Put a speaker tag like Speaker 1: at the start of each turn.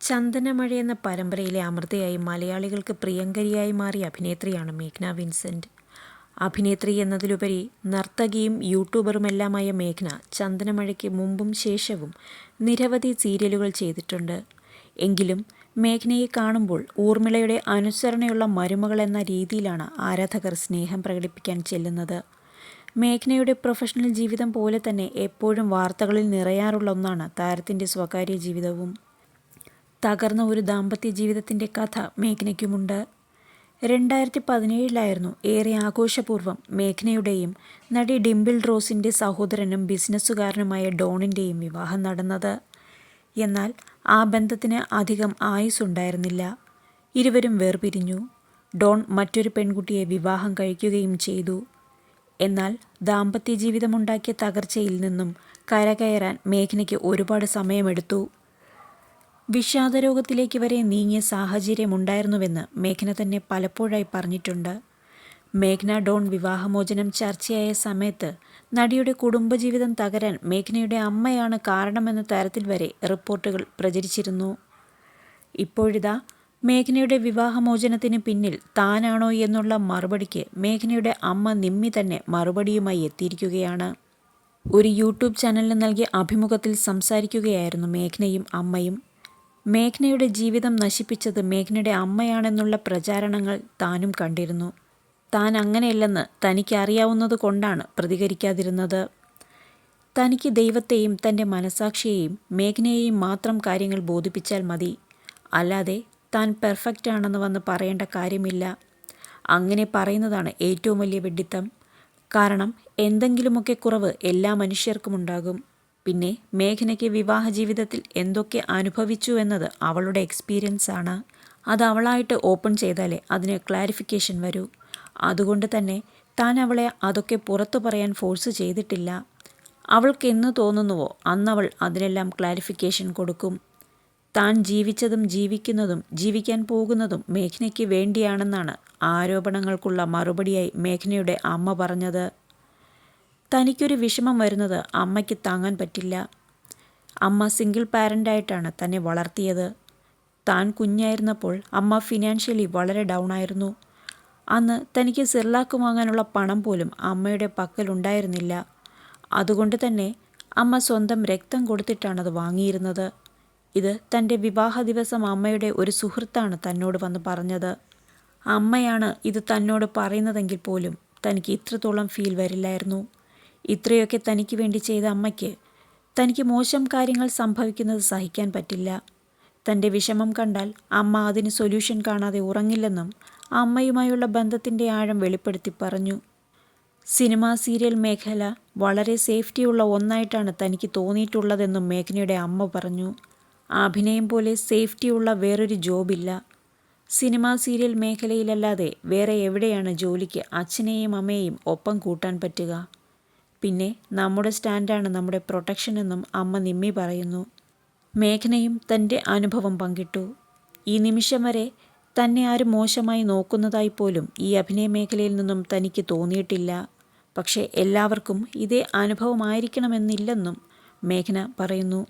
Speaker 1: ചന്ദനമഴ എന്ന പരമ്പരയിലെ അമൃതയായി മലയാളികൾക്ക് പ്രിയങ്കരിയായി മാറിയ അഭിനേത്രിയാണ് മേഘ്ന വിൻസെന്റ് അഭിനേത്രി എന്നതിലുപരി നർത്തകിയും യൂട്യൂബറുമെല്ലാമായ മേഘ്ന ചന്ദനമഴയ്ക്ക് മുമ്പും ശേഷവും നിരവധി സീരിയലുകൾ ചെയ്തിട്ടുണ്ട്. എങ്കിലും മേഘ്നയെ കാണുമ്പോൾ ഊർമിളയുടെ അനുസരണയുള്ള മരുമകൾ എന്ന രീതിയിലാണ് ആരാധകർ സ്നേഹം പ്രകടിപ്പിക്കാൻ ചെല്ലുന്നത്. മേഘ്നയുടെ പ്രൊഫഷണൽ ജീവിതം പോലെ തന്നെ എപ്പോഴും വാർത്തകളിൽ നിറയാറുള്ള ഒന്നാണ് താരത്തിന്റെ സ്വകാര്യ ജീവിതവും. തകർന്ന ഒരു ദാമ്പത്യ ജീവിതത്തിന്റെ കഥ മേഘ്നയ്ക്കുമുണ്ട്. രണ്ടായിരത്തി പതിനേഴിലായിരുന്നു ഏറെ ആഘോഷപൂർവം മേഘ്നയുടെയും നടി ഡിംപിൾ റോസിന്റെ സഹോദരനും ബിസിനസ്സുകാരനുമായ ഡോണിന്റെയും വിവാഹം നടന്നത്. എന്നാൽ ആ ബന്ധത്തിന് അധികം ആയുസ്സുണ്ടായിരുന്നില്ല ഇരുവരും വേർപിരിഞ്ഞു. ഡോൺ മറ്റൊരു പെൺകുട്ടിയെ വിവാഹം കഴിക്കുകയും ചെയ്തു. എന്നാൽ ദാമ്പത്യ ജീവിതമുണ്ടാക്കിയ തകർച്ചയിൽ നിന്നും കരകയറാൻ മേഘ്നയ്ക്ക് ഒരുപാട് സമയമെടുത്തു. വിഷാദരോഗത്തിലേക്ക് വരെ നീങ്ങിയ സാഹചര്യമുണ്ടായിരുന്നുവെന്ന് മേഘന തന്നെ പലപ്പോഴായി പറഞ്ഞിട്ടുണ്ട്. മേഘ്ന ഡോൺ വിവാഹമോചനം ചർച്ചയായ സമയത്ത് നടിയുടെ കുടുംബജീവിതം തകരാൻ മേഘ്നയുടെ അമ്മയാണ് കാരണമെന്ന തരത്തിൽ വരെ റിപ്പോർട്ടുകൾ പ്രചരിച്ചിരുന്നു. ഇപ്പോഴിതാ മേഘ്നയുടെ വിവാഹമോചനത്തിന് പിന്നിൽ താനാണോ എന്നുള്ള മറുപടിക്ക് മേഘ്നയുടെ അമ്മ നിമ്മി തന്നെ മറുപടിയുമായി എത്തിയിരിക്കുകയാണ്. ഒരു യൂട്യൂബ് ചാനലിന് നൽകിയ അഭിമുഖത്തിൽ സംസാരിക്കുകയായിരുന്നു മേഘ്നയും അമ്മയും. മേഘ്നയുടെ ജീവിതം നശിപ്പിച്ചത് മേഘ്നയുടെ അമ്മയാണെന്നുള്ള പ്രചാരണങ്ങൾ താനും കണ്ടിരുന്നു. താൻ അങ്ങനെയല്ലെന്ന് തനിക്ക് അറിയാവുന്നത് കൊണ്ടാണ് പ്രതികരിക്കാതിരുന്നത്. തനിക്ക് ദൈവത്തെയും തന്റെ മനസാക്ഷിയെയും മേഘ്നയെയും മാത്രം കാര്യങ്ങൾ ബോധിപ്പിച്ചാൽ മതി. അല്ലാതെ താൻ പെർഫെക്റ്റ് ആണെന്ന് വന്ന് പറയേണ്ട കാര്യമില്ല. അങ്ങനെ പറയുന്നതാണ് ഏറ്റവും വലിയ വെഡിത്തം. കാരണം എന്തെങ്കിലുമൊക്കെ കുറവ് എല്ലാ മനുഷ്യർക്കും ഉണ്ടാകും. പിന്നെ മേഘനയ്ക്ക് വിവാഹ ജീവിതത്തിൽ എന്തൊക്കെ അനുഭവിച്ചു എന്നത് അവളുടെ എക്സ്പീരിയൻസ് ആണ്. അത് അവളായിട്ട് ഓപ്പൺ ചെയ്താലേ അതിന് ക്ലാരിഫിക്കേഷൻ വരൂ. അതുകൊണ്ട് തന്നെ താൻ അവളെ അതൊക്കെ പുറത്തു പറയാൻ ഫോഴ്സ് ചെയ്തിട്ടില്ല. അവൾക്ക് എന്ന് തോന്നുന്നുവോ അന്നവൾ അതിനെല്ലാം ക്ലാരിഫിക്കേഷൻ കൊടുക്കും. താൻ ജീവിച്ചതും ജീവിക്കുന്നതും ജീവിക്കാൻ പോകുന്നതും മേഘനയ്ക്ക് വേണ്ടിയാണെന്നാണ് ആരോപണങ്ങൾക്കുള്ള മറുപടിയായി മേഘനയുടെ അമ്മ പറഞ്ഞത്. തനിക്കൊരു വിഷമം വരുന്നത് അമ്മയ്ക്ക് താങ്ങാൻ പറ്റില്ല. അമ്മ സിംഗിൾ പാരന്റായിട്ടാണ് തന്നെ വളർത്തിയത്. താൻ കുഞ്ഞായിരുന്നപ്പോൾ അമ്മ ഫിനാൻഷ്യലി വളരെ ഡൗൺ ആയിരുന്നു. അന്ന് തനിക്ക് സിർലാക്ക് വാങ്ങാനുള്ള പണം പോലും അമ്മയുടെ പക്കലുണ്ടായിരുന്നില്ല അതുകൊണ്ട് തന്നെ അമ്മ സ്വന്തം രക്തം കൊടുത്തിട്ടാണത് വാങ്ങിയിരുന്നത്. ഇത് തന്റെ വിവാഹ ദിവസം അമ്മയുടെ ഒരു സുഹൃത്താണ് തന്നോട് വന്ന് പറഞ്ഞത്. അമ്മയാണ് ഇത് തന്നോട് പറയുന്നതെങ്കിൽ പോലും തനിക്ക് ഇത്രത്തോളം ഫീൽ വരില്ലായിരുന്നു. ഇത്രയൊക്കെ തനിക്ക് വേണ്ടി ചെയ്ത അമ്മയ്ക്ക് തനിക്ക് മോശം കാര്യങ്ങൾ സംഭവിക്കുന്നത് സഹിക്കാൻ പറ്റില്ല. തന്റെ വിഷമം കണ്ടാൽ അമ്മ അതിന് സൊല്യൂഷൻ കാണാതെ ഉറങ്ങില്ലെന്നും അമ്മയുമായുള്ള ബന്ധത്തിന്റെ ആഴം വെളിപ്പെടുത്തി പറഞ്ഞു. സിനിമ സീരിയൽ മേഖല വളരെ സേഫ്റ്റിയുള്ള ഒന്നായിട്ടാണ് തനിക്ക് തോന്നിയിട്ടുള്ളതെന്നും മേഘനയുടെ അമ്മ പറഞ്ഞു. അഭിനയം പോലെ സേഫ്റ്റിയുള്ള വേറൊരു ജോബില്ല. സിനിമ സീരിയൽ മേഖലയിലല്ലാതെ വേറെ എവിടെയാണ് ജോലിക്ക് അച്ഛനെയും അമ്മയെയും ഒപ്പം കൂട്ടാൻ പറ്റുക? പിന്നെ നമ്മുടെ സ്റ്റാൻഡാണ് നമ്മുടെ പ്രൊട്ടക്ഷൻ എന്നും അമ്മ നിമ്മി പറയുന്നു. മേഘനയും തന്റെ അനുഭവം പങ്കിട്ടു. ഈ നിമിഷം വരെ തന്നെ ആരും മോശമായി നോക്കുന്നതായി പോലും ഈ അഭിനയ മേഖലയിൽ നിന്നും തനിക്ക് തോന്നിയിട്ടില്ല. പക്ഷേ എല്ലാവർക്കും ഇതേ അനുഭവമായിരിക്കണമെന്നില്ലെന്നും മേഘന പറയുന്നു.